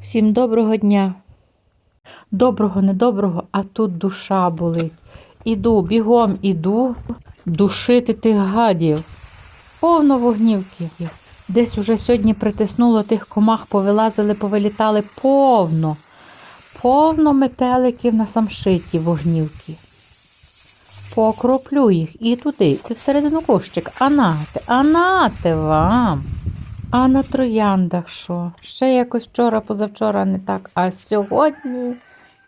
Всім доброго дня. Доброго, недоброго, а тут душа болить. Іду, бігом іду душити тих гадів. Повно вогнівки. Десь уже сьогодні притиснуло тих комах, повилазили, повилітали повно. Повно метеликів на самшиті вогнівки. Покроплю їх і туди, і всередину кущик. А нате, а нате вам. А на трояндах що? Ще якось вчора, позавчора не так. А сьогодні,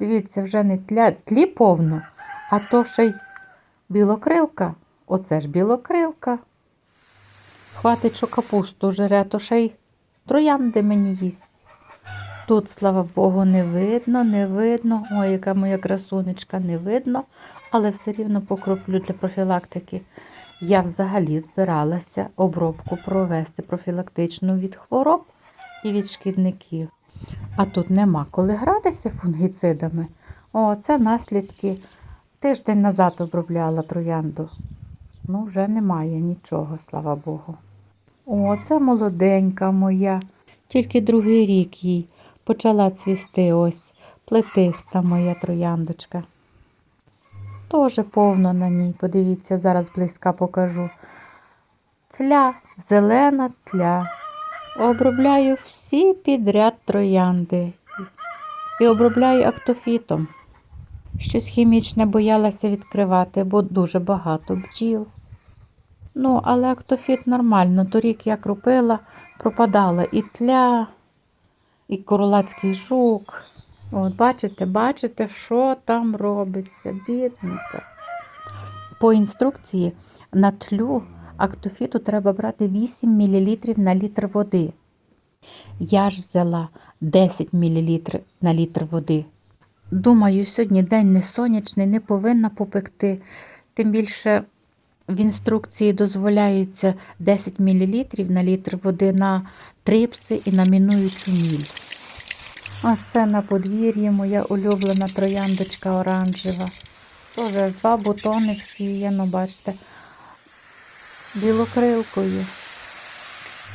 дивіться, вже не тля, тлі повно, а то ще й білокрилка. Оце ж білокрилка. Хватить, що капусту жере, то ще й троянди мені їсть. Тут, слава Богу, не видно, не видно. Ой, яка моя красунечка, не видно, але все рівно покроплю для профілактики. Я взагалі збиралася обробку провести профілактичну від хвороб і від шкідників. А тут нема коли гратися фунгіцидами. О, це наслідки. Тиждень назад обробляла троянду. Ну, вже немає нічого, слава Богу. О, це молоденька моя. Тільки другий рік їй почала цвісти ось плетиста моя трояндочка. Тоже повно на ній. Подивіться, зараз близька покажу. Тля, зелена тля. Обробляю всі підряд троянди. І обробляю актофітом. Щось хімічне боялася відкривати, бо дуже багато бджіл. Ну, але актофіт нормально. Торік я кропила, пропадала і тля, і королацький жук. От, бачите, бачите, що там робиться, бідненька. По інструкції на тлю актофіту треба брати 8 мл на літр води. Я ж взяла 10 мл на літр води. Думаю, сьогодні день не сонячний, не повинна попекти. Тим більше в інструкції дозволяється 10 мл на літр води на трипси і на мінуючу міль. А це на подвір'ї моя улюблена трояндочка оранжева. Тоже два бутони всіяно, бачите, білокрилкою.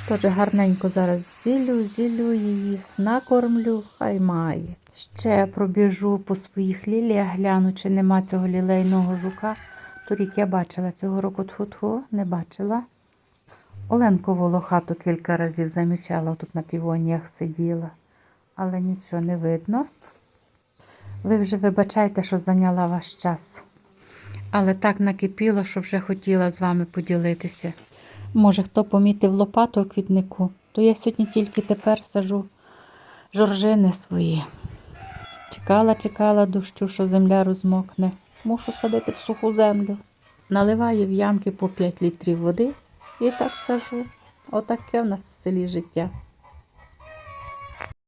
Тоже гарненько зараз зілю, зілю її, накормлю, хай має. Ще пробіжу по своїх ліліях, гляну, чи нема цього лілейного жука. Торік я бачила цього року тху-тху, не бачила. Оленку волохату кілька разів замічала, тут на півоніях сиділа, але нічого не видно. Ви вже вибачайте, що зайняла ваш час. Але так накипіло, що вже хотіла з вами поділитися. Може, хто помітив лопату у квітнику, то я сьогодні тільки тепер сажу жоржини свої. Чекала, чекала дощу, що земля розмокне. Мушу садити в суху землю. Наливаю в ямки по 5 літрів води і так сажу. Отаке в нас в селі життя.